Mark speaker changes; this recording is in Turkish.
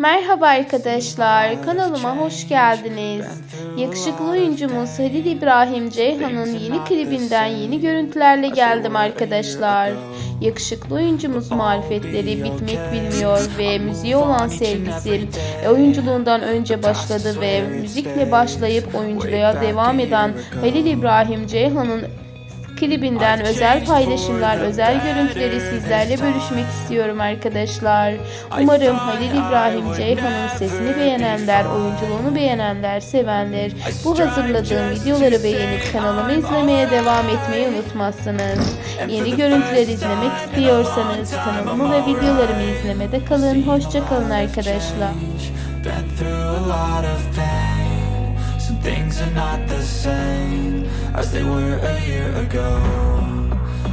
Speaker 1: Merhaba arkadaşlar, kanalıma hoş geldiniz. Yakışıklı oyuncumuz Halil İbrahim Ceyhan'ın yeni klibinden yeni görüntülerle geldim arkadaşlar. Yakışıklı oyuncumuz marifetleri bitmek bilmiyor ve müziğe olan sevgisi e, oyunculuğundan önce başladı ve müzikle başlayıp oyunculuğa devam eden Halil İbrahim Ceyhan'ın klibinden özel paylaşımlar, özel görüntüleri sizlerle bölüşmek istiyorum arkadaşlar. Umarım Halil İbrahim Ceyhan'ın sesini beğenenler, oyunculuğunu beğenenler, sevenler bu hazırladığım videoları beğenip kanalımı izlemeye devam etmeyi unutmazsınız. Yeni görüntüler izlemek istiyorsanız kanalımı ve videolarımı izlemede kalın. Hoşça kalın arkadaşlar.
Speaker 2: Been through a lot of pain. Some things are not the same as they were a year ago.